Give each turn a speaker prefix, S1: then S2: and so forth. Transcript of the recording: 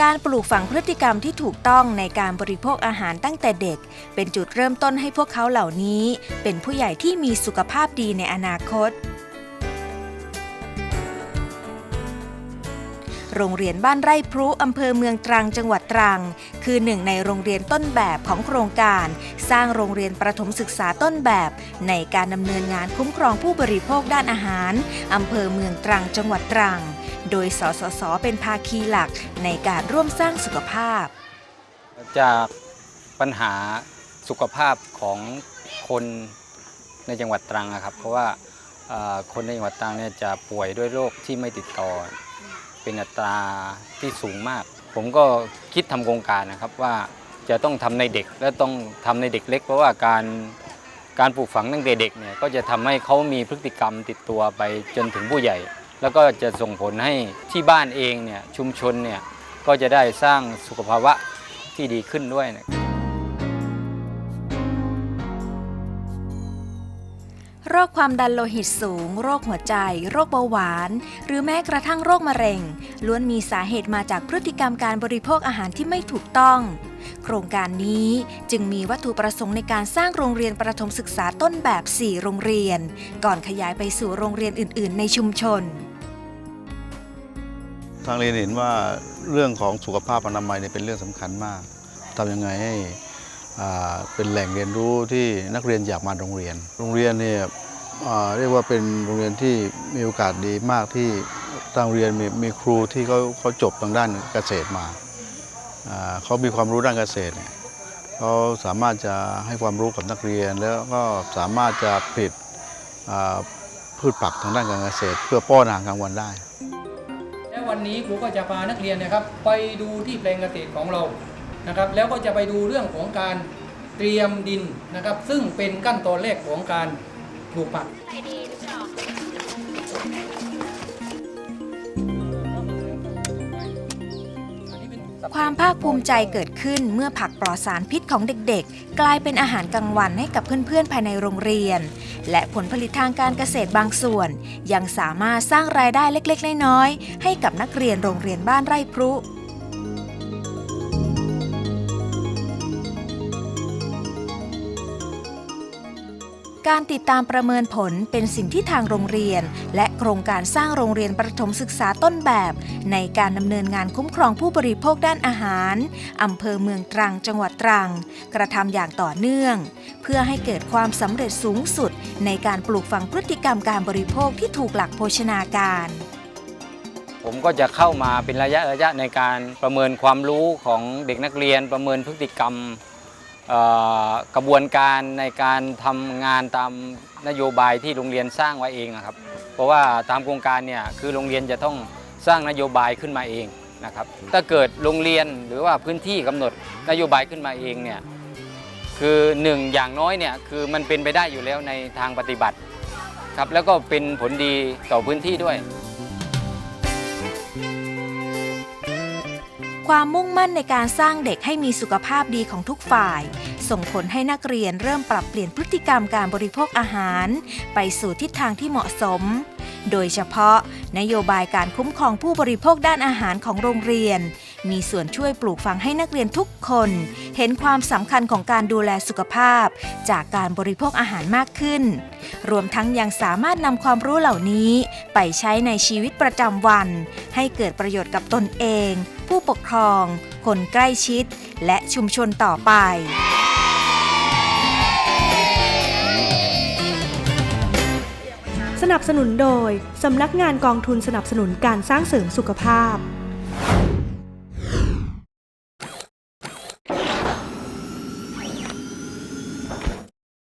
S1: การปลูกฝังพฤติกรรมที่ถูกต้องในการบริโภคอาหารตั้งแต่เด็ก เป็นจุดเริ่มต้นให้พวกเขาเหล่านี้ เป็นผู้ใหญ่ที่มีสุขภาพดีในอนาคต โรงเรียนบ้านไร่พรุอำเภอเมืองตรังจังหวัดตรัง คือหนึ่งในโรงเรียนต้นแบบของโครงการ สร้างโรงเรียนประถมศึกษาต้นแบบ ในการดำเนินงานคุ้มครองผู้บริโภคด้านอาหารอำเภอเมืองตรังจังหวัดตรัง โดยสสส เป็นภาคีหลักในการร่วมสร้างสุขภาพ
S2: จากปัญหาสุขภาพของคนในจังหวัดตรังนะครับ เพราะว่าคนในจังหวัดตรังเนี่ยจะป่วยด้วยโรคที่ไม่ติดต่อ เป็นอัตราที่สูงมาก ผมก็คิดทำโครงการนะครับว่าจะต้องทำในเด็กและต้องทำในเด็กเล็ก เพราะว่าการการปลูกฝังตั้งแต่เด็กเนี่ยก็จะทำให้เขามีพฤติกรรมติดตัวไปจนถึงผู้ใหญ่ แล้วก็จะส่งผลให้ที่บ้านเองเนี่ยชุมชนเนี่ยก็จะได้สร้างสุขภาวะที่ดีขึ้นด้วยนะ
S1: โรคความดันโลหิตสูง โรคหัวใจ โรคเบาหวาน หรือแม้กระทั่งโรคมะเร็ง ล้วนมีสาเหตุมาจากพฤติกรรมการบริโภคอาหารที่ไม่ถูกต้อง โครงการนี้จึงมีวัตถุประสงค์ในการสร้างโรงเรียนประถมศึกษาต้นแบบ 4 โรงเรียน ก่อนขยายไปสู่โรงเรียนอื่น ๆ ในชุมชน
S3: ทางเรียนเห็นว่าเรื่องของสุขภาพอนามัยเนี่ยเป็นเรื่องสำคัญมากทำยังไงให้เป็นแหล่งเรียนรู้ที่นักเรียนอยากมาโรงเรียน โรงเรียนเนี่ยเรียกว่าเป็นโรงเรียนที่มีโอกาสดีมากที่ทางเรียนมีมีครูที่เขาเขาจบทางด้านเกษตรมาเขามีความรู้ด้านเกษตรเนี่ยเขาสามารถจะให้ความรู้กับนักเรียน แล้วก็สามารถจะผลิตพืชผักทางด้านการเกษตร เพื่อป้อนอาหารกลางวันได้
S4: วันนี้ครูก็จะพานักเรียนนะครับ ไปดูที่แปลงเกษตรของเรานะครับ แล้วก็จะไปดูเรื่องของการเตรียมดินนะครับ ซึ่งเป็นขั้นตอนแรกของการปลูกผัก
S1: ความภาคภูมิใจเกิดขึ้นเมื่อผักปลอดสารพิษของเด็กๆ กลายเป็นอาหารกลางวันให้กับเพื่อนๆ ภายในโรงเรียน และผลผลิตทางการเกษตรบางส่วน ยังสามารถสร้างรายได้เล็กๆ น้อยๆ ให้กับนักเรียนโรงเรียนบ้านไร่พรุ การติดตามประเมินผลเป็นสิ่งที่ทางโรงเรียน และโครงการสร้างโรงเรียนประถมศึกษาต้นแบบ ในการดำเนินงานคุ้มครองผู้บริโภคด้านอาหารอำเภอเมืองตรังจังหวัดตรัง กระทำอย่างต่อเนื่อง เพื่อให้เกิดความสำเร็จสูงสุด ในการปลูกฝังพฤติกรรมการบริโภคที่ถูกหลักโภชนาการ
S2: ผมก็จะเข้ามาเป็นระยะระยะในการประเมินความรู้ของเด็กนักเรียน ประเมินพฤติกรรม กระบวนการในการทำงานตามนโยบายที่โรงเรียนสร้างไว้เองนะครับ เพราะว่าตามโครงการเนี่ยคือโรงเรียนจะต้องสร้างนโยบายขึ้นมาเองนะครับ ถ้าเกิดโรงเรียนหรือว่าพื้นที่กำหนดนโยบายขึ้นมาเองเนี่ยคือหนึ่งอย่างน้อยเนี่ยคือมันเป็นไปได้อยู่แล้วในทางปฏิบัติครับแล้วก็เป็นผลดีต่อพื้นที่ด้วย
S1: ความมุ่งมั่นในการสร้างเด็กให้มีสุขภาพดีของทุกฝ่าย ส่งผลให้นักเรียนเริ่มปรับเปลี่ยนพฤติกรรมการบริโภคอาหาร ไปสู่ทิศทางที่เหมาะสม โดยเฉพาะ นโยบายการคุ้มครองผู้บริโภคด้านอาหารของโรงเรียน มีส่วนช่วยปลูกฝังให้นักเรียนทุกคน เห็นความสำคัญของการดูแลสุขภาพ จากการบริโภคอาหารมากขึ้น รวมทั้งยังสามารถนำความรู้เหล่านี้ ไปใช้ในชีวิตประจำวัน ให้เกิดประโยชน์กับตนเอง ผู้ปกครอง คนใกล้ชิด และชุมชนต่อไป
S5: สนับสนุนโดย สำนักงานกองทุนสนับสนุนการสร้างเสริมสุขภาพ